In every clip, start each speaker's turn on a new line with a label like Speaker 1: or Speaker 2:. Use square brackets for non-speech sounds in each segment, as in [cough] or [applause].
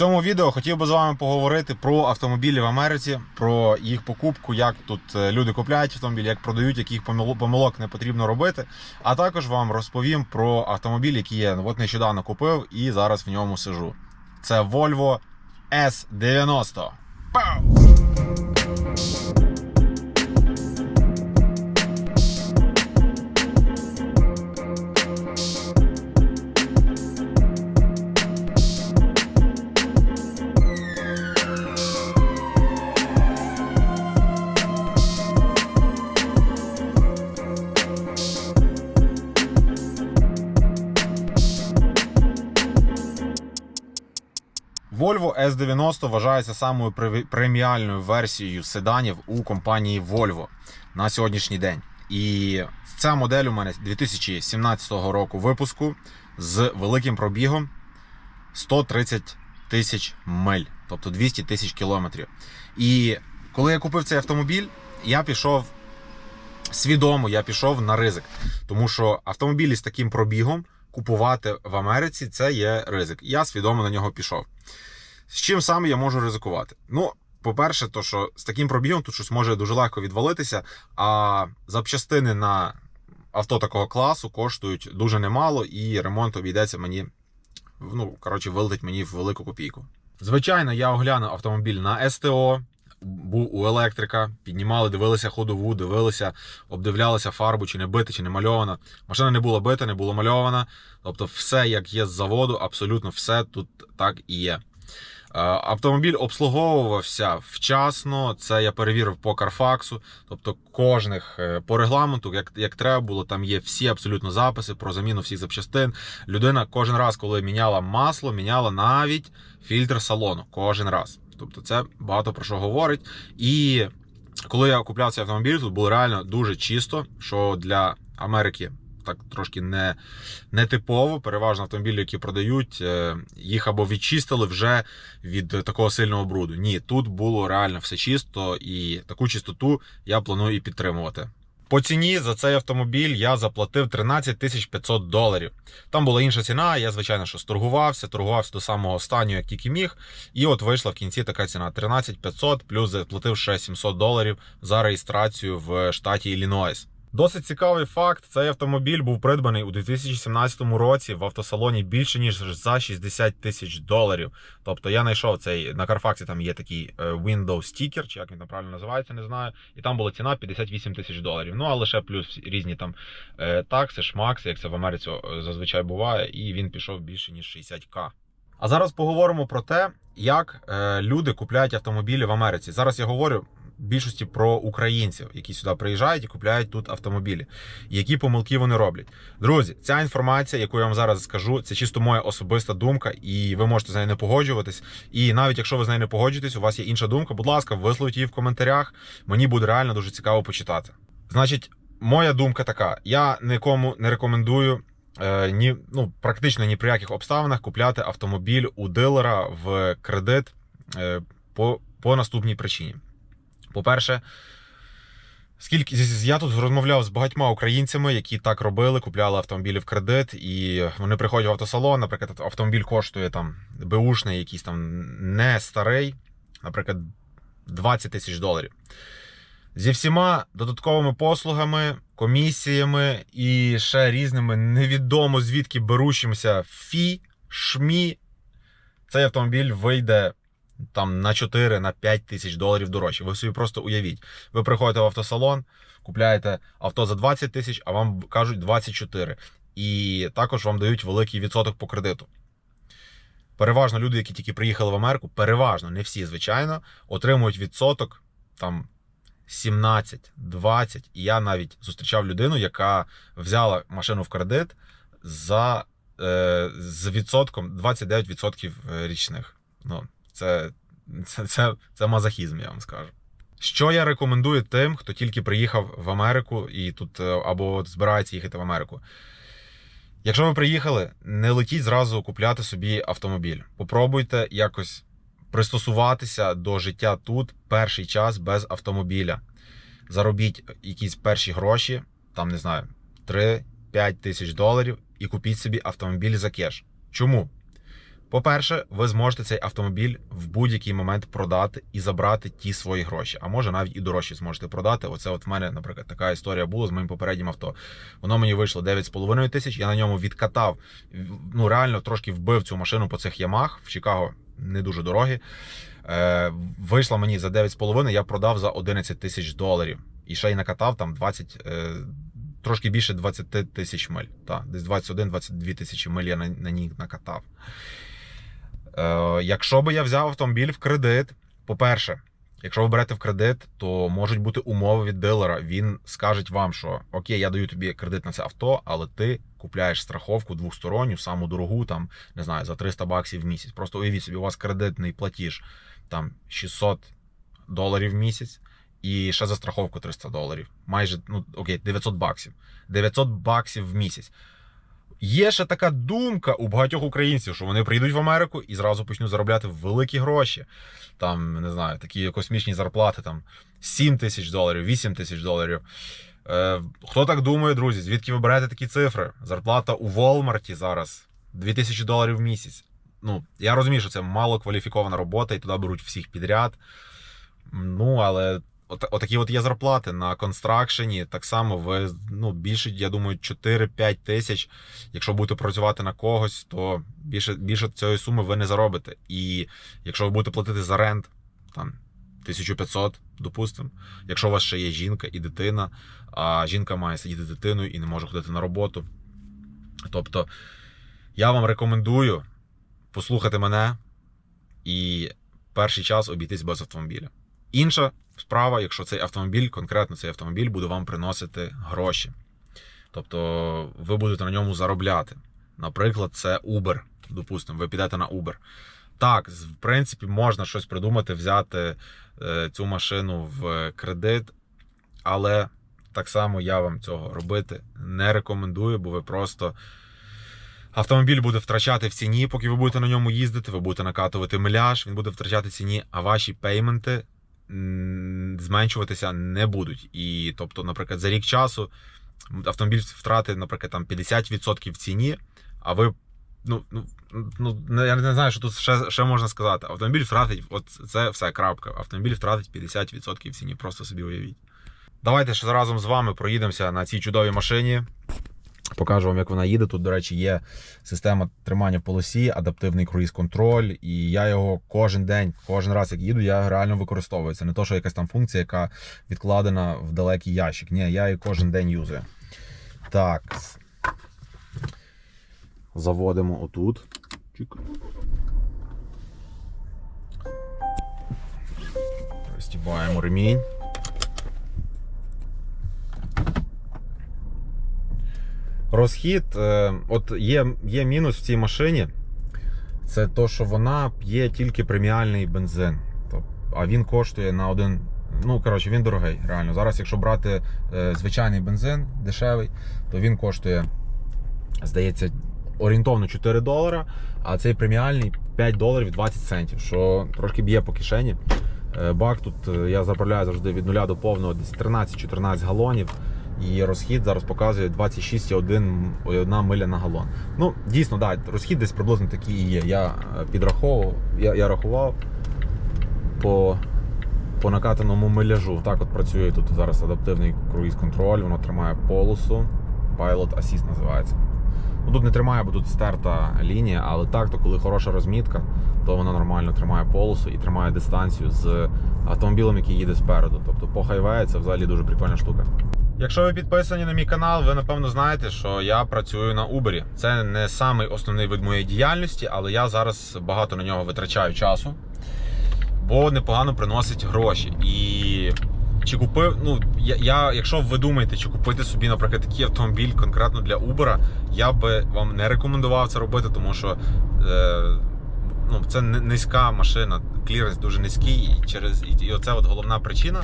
Speaker 1: цьому відео хотів би з вами поговорити про автомобілі в Америці, про їх покупку, як тут е, люди купляють автомобілі, як продають, яких помилок не потрібно робити. А також вам розповім про автомобіль, який я от нещодавно купив і зараз в ньому сижу. Це Volvo S90. Пау! S90 вважається самою преміальною версією седанів у компанії Volvo на сьогоднішній день. І ця модель у мене 2017 року випуску з великим пробігом 130 тисяч миль, тобто 200 тисяч кілометрів. І коли я купив цей автомобіль, я пішов свідомо, я пішов на ризик, тому що автомобілі з таким пробігом купувати в Америці це є ризик. Я свідомо на нього пішов. З чим саме я можу ризикувати? Ну, по-перше, то що з таким пробігом тут щось може дуже легко відвалитися, а запчастини на авто такого класу коштують дуже немало, і ремонт обійдеться мені, ну, коротше, вилетить мені в велику копійку. Звичайно, я оглянув автомобіль на СТО, був у електрика, піднімали, дивилися ходову, дивилися, обдивлялися фарбу, чи не бита, чи не мальована. Машина не була бита, не була мальована. Тобто, все, як є з заводу, абсолютно все тут так і є. Е, Автомобіль обслуговувався вчасно. Це я перевірив по Карфаксу. Тобто, кожних е, по регламенту, як, як треба було, там є всі абсолютно записи про заміну всіх запчастин. Людина кожен раз, коли міняла масло, міняла навіть фільтр салону. Кожен раз. Тобто, це багато про що говорить. І коли я купляв цей автомобіль, тут було реально дуже чисто, що для Америки так трошки не, не типово. Переважно автомобілі, які продають, е, їх або відчистили вже від такого сильного бруду. Ні, тут було реально все чисто, і таку чистоту я планую і підтримувати. По ціні за цей автомобіль я заплатив 13 тисяч 500 доларів. Там була інша ціна. Я, звичайно, що сторгувався, торгувався до самого останнього, як тільки міг. І от вийшла в кінці така ціна: 13 500, плюс заплатив ще 700 доларів за реєстрацію в штаті Іллінойс. Досить цікавий факт: цей автомобіль був придбаний у 2017 році в автосалоні більше ніж за 60 тисяч доларів. Тобто я знайшов цей на Карфаксі. Там є такий е, Windows Sticker, чи як він там правильно називається, не знаю. І там була ціна 58 тисяч доларів. Ну але ще плюс різні там е, такси, шмакси, як це в Америці зазвичай буває, і він пішов більше ніж 60к. А зараз поговоримо про те, як е, люди купляють автомобілі в Америці. Зараз я говорю більшості про українців, які сюди приїжджають і купляють тут автомобілі, які помилки вони роблять. Друзі, ця інформація, яку я вам зараз скажу, це чисто моя особиста думка, і ви можете з нею не погоджуватись. І навіть якщо ви з нею не погоджуєтесь, у вас є інша думка, будь ласка, висловіть її в коментарях. Мені буде реально дуже цікаво почитати. Значить, моя думка така: я нікому не рекомендую. е, Ні, ну практично ні при яких обставинах купляти автомобіль у дилера в кредит е, по, по наступній причині. По-перше, скільки я тут розмовляв з багатьма українцями, які так робили, купляли автомобілі в кредит, і вони приходять в автосалон. Наприклад, автомобіль коштує там беушний, якийсь там не старий, наприклад, 20 тисяч доларів. Зі всіма додатковими послугами, комісіями і ще різними невідомо звідки берущимся фі, шмі, цей автомобіль вийде там на 4 на 5 тисяч доларів дорожче. Ви собі просто уявіть. Ви приходите в автосалон, купляєте авто за 20 тисяч, а вам кажуть 24. І також вам дають великий відсоток по кредиту. Переважно люди, які тільки приїхали в Америку, переважно, не всі, звичайно, отримують відсоток там 17, 20. І я навіть зустрічав людину, яка взяла машину в кредит за е, з відсотком 29% річних. Ну, це, це, це, це мазохізм, я вам скажу. Що я рекомендую тим, хто тільки приїхав в Америку і тут е, або збирається їхати в Америку. Якщо ви приїхали, не летіть зразу купляти собі автомобіль. Попробуйте якось пристосуватися до життя тут перший час без автомобіля. Заробіть якісь перші гроші, там не знаю, 3-5 тисяч доларів, і купіть собі автомобіль за кеш. Чому? По-перше, ви зможете цей автомобіль в будь-який момент продати і забрати ті свої гроші. А може навіть і дорожчі зможете продати. Оце от в мене, наприклад, така історія була з моїм попереднім авто. Воно мені вийшло 9,5 тисяч. Я на ньому відкатав. Ну реально трошки вбив цю машину по цих ямах в Чикаго. Не дуже дорогі. Е, вийшла мені за 9,5, я продав за 11 тисяч доларів. І ще й накатав там 20, е, трошки більше 20 тисяч миль. Та, десь 21-22 тисячі миль я на, на ній накатав. Е, якщо би я взяв автомобіль в кредит, по-перше, якщо ви берете в кредит, то можуть бути умови від дилера. Він скаже вам, що окей, я даю тобі кредит на це авто, але ти купляєш страховку двосторонню, саму дорогу, там не знаю, за 300 баксів в місяць. Просто уявіть собі, у вас кредитний платіж там 600 доларів в місяць. І ще за страховку 300 доларів. Майже, ну окей, 900 баксів. 900 баксів в місяць. Є ще така думка у багатьох українців, що вони прийдуть в Америку і зразу почнуть заробляти великі гроші. Там, не знаю, такі космічні зарплати, там 7 тисяч доларів, 8 тисяч доларів. Е, хто так думає, друзі? Звідки ви берете такі цифри? Зарплата у Walmart зараз 2000 доларів в місяць. Ну, я розумію, що це мало кваліфікована робота, і туди беруть всіх підряд. Ну, але от, отакі от є зарплати на констракшені. Так само ви ну, більше, я думаю, 4-5 тисяч. Якщо будете працювати на когось, то більше, більше цієї суми ви не заробите. І якщо ви будете платити за рент, там 1500, допустимо, якщо у вас ще є жінка і дитина, а жінка має сидіти дитиною і не може ходити на роботу. Тобто, я вам рекомендую послухати мене і перший час обійтись без автомобіля. Інша справа, якщо цей автомобіль, конкретно цей автомобіль, буде вам приносити гроші. Тобто ви будете на ньому заробляти. Наприклад, це Uber. Допустимо, ви підете на Uber. Так, в принципі, можна щось придумати, взяти е, цю машину в кредит, але так само я вам цього робити не рекомендую, бо ви просто. Автомобіль буде втрачати в ціні, поки ви будете на ньому їздити, ви будете накатувати миляж, він буде втрачати ціні, а ваші пейменти зменшуватися не будуть. І тобто, наприклад, за рік часу автомобіль втратить, наприклад, там 50% в ціні, а ви. Ну, ну, ну я не знаю, що тут ще, ще можна сказати. Автомобіль втратить, от це все крапка. Автомобіль втратить 50% в ціні. Просто собі уявіть. Давайте ще разом з вами проїдемося на цій чудовій машині. Покажу вам, як вона їде. Тут, до речі, є система тримання в полосі, адаптивний круїз-контроль. І я його кожен день, кожен раз, як їду, я реально використовую. Це не то, що якась там функція, яка відкладена в далекий ящик. Ні, я її кожен день юзаю. Так. Заводимо отут. Чик. Пристібаємо ремінь. Розхід, е, от є, є мінус в цій машині. Це то, що вона п'є тільки преміальний бензин. А він коштує на один. Ну, коротше, він дорогий, реально. Зараз, якщо брати е, звичайний бензин дешевий, то він коштує, здається, орієнтовно 4 долара, а цей преміальний 5 доларів 20 центів, що трошки б'є по кишені. Е, Бак тут я заправляю завжди від нуля до повного десь 13-14 галонів. І розхід зараз показує 26,1 миля на галон. Ну, дійсно, да, розхід десь приблизно такий і є. Я е, підраховував, я, я рахував по, по накатаному миляжу. Так от працює тут зараз адаптивний круїз-контроль, воно тримає полосу. Pilot Assist називається. Ну, тут не тримає, бо тут стерта лінія, але так, то коли хороша розмітка, то воно нормально тримає полосу і тримає дистанцію з автомобілем, який їде спереду. Тобто по це взагалі дуже прикольна штука. Якщо ви підписані на мій канал, ви напевно знаєте, що я працюю на Uber. Це не самий основний вид моєї діяльності, але я зараз багато на нього витрачаю часу, бо непогано приносить гроші. І чи купив, ну я, я, якщо ви думаєте, чи купити собі, наприклад, такий автомобіль конкретно для Uber, я би вам не рекомендував це робити, тому що е, ну, це ни- низька машина, кліренс дуже низький, і через і, і оце от головна причина,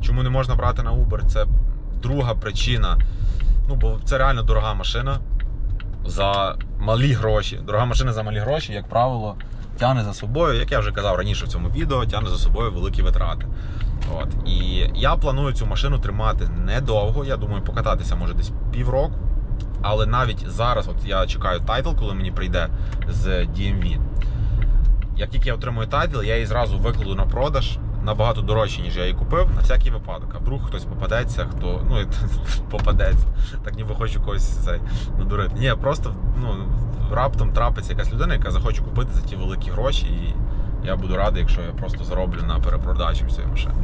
Speaker 1: чому не можна брати на Uber. Це друга причина. Ну, бо це реально дорога машина за малі гроші. Дорога машина за малі гроші, як правило, тягне за собою, як я вже казав раніше в цьому відео, тягне за собою великі витрати. От. І я планую цю машину тримати недовго. Я думаю, покататися може десь півроку. Але навіть зараз, от я чекаю тайтл, коли мені прийде з DMV. як тільки я отримую тайтл, я її зразу викладу на продаж набагато дорожче, ніж я її купив, на всякий випадок. А вдруг хтось попадеться, хто ну [laughs] попадеться. Так ніби хочу когось цей надурити. Ні, просто ну, раптом трапиться якась людина, яка захоче купити за ті великі гроші, і я буду радий, якщо я просто зароблю на перепродачі цієї машини.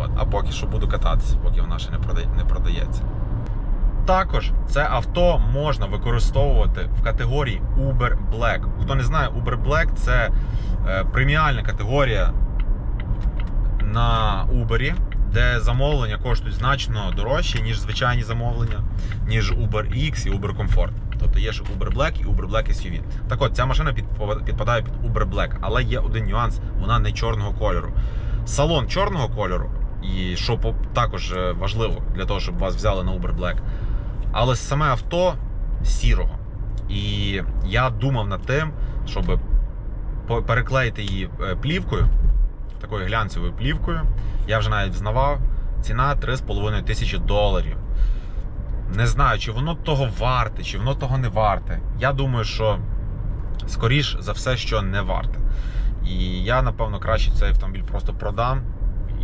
Speaker 1: От. А поки що буду кататися, поки вона ще не продає- не продається. Також це авто можна використовувати в категорії Uber Black. Хто не знає, Uber Black це е, преміальна категорія на Uber, де замовлення коштують значно дорожче, ніж звичайні замовлення, ніж Uber X і Uber Comfort. Тобто є ще Uber Black і Uber Black SUV. Так от, ця машина підпадає під Uber Black, але є один нюанс: вона не чорного кольору. Салон чорного кольору, і що також е, важливо для того, щоб вас взяли на Uber Black. Але саме авто сірого. І я думав над тим, щоб переклеїти її е, плівкою, такою глянцевою плівкою. Я вже навіть взнавав. Ціна 3,5 тисячі доларів. Не знаю, чи воно того варте, чи воно того не варте. Я думаю, що скоріш за все, що не варте. І я, напевно, краще цей автомобіль просто продам.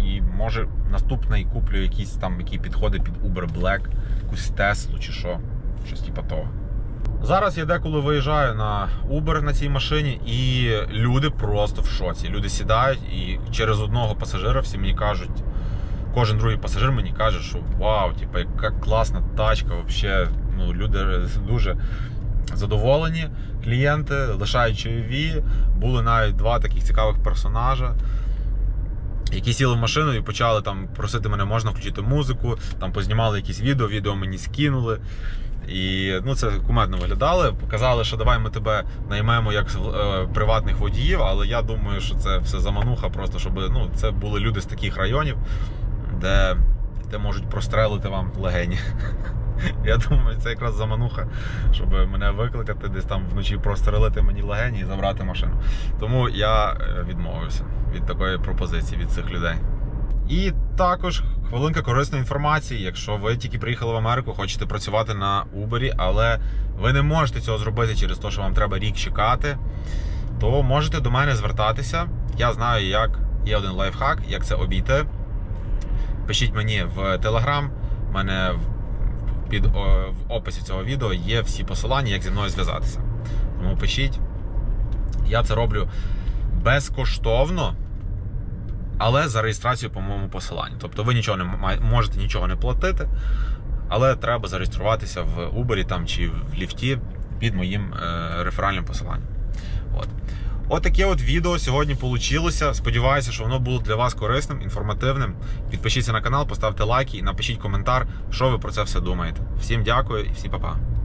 Speaker 1: І може наступний куплю якийсь там, який підходить під Uber Black, якусь Теслу чи що, щось типу того. Зараз я деколи виїжджаю на Uber на цій машині, і люди просто в шоці. Люди сідають, і через одного пасажира всі мені кажуть, кожен другий пасажир мені каже, що вау, типу, яка класна тачка, взагалі, ну, люди дуже задоволені. Клієнти лишають чайові. Були навіть два таких цікавих персонажа. Які сіли в машину і почали там просити мене, можна включити музику, там познімали якісь відео, відео мені скинули. І ну, це кумедно виглядало. Показали, що давай ми тебе наймемо як е, приватних водіїв, але я думаю, що це все замануха, просто щоб ну, це були люди з таких районів, де, де можуть прострелити вам легені. [laughs] Я думаю, це якраз замануха, щоб мене викликати, десь там вночі прострелити мені легені і забрати машину. Тому я е, відмовився від такої пропозиції від цих людей. І також хвилинка корисної інформації. Якщо ви тільки приїхали в Америку, хочете працювати на Uber, але ви не можете цього зробити через те, що вам треба рік чекати, то можете до мене звертатися. Я знаю, як є один лайфхак, як це обійти. Пишіть мені в Telegram, в мене під в описі цього відео є всі посилання, як зі мною зв'язатися. Тому пишіть. Я це роблю безкоштовно але за реєстрацію по моєму посиланню. Тобто ви нічого не можете нічого не платити, але треба зареєструватися в Uber там чи в ліфті під моїм е, реферальним посиланням. От. От таке от відео сьогодні вийшло. Сподіваюся, що воно було для вас корисним, інформативним. Підпишіться на канал, поставте лайки і напишіть коментар, що ви про це все думаєте. Всім дякую і всім па-па.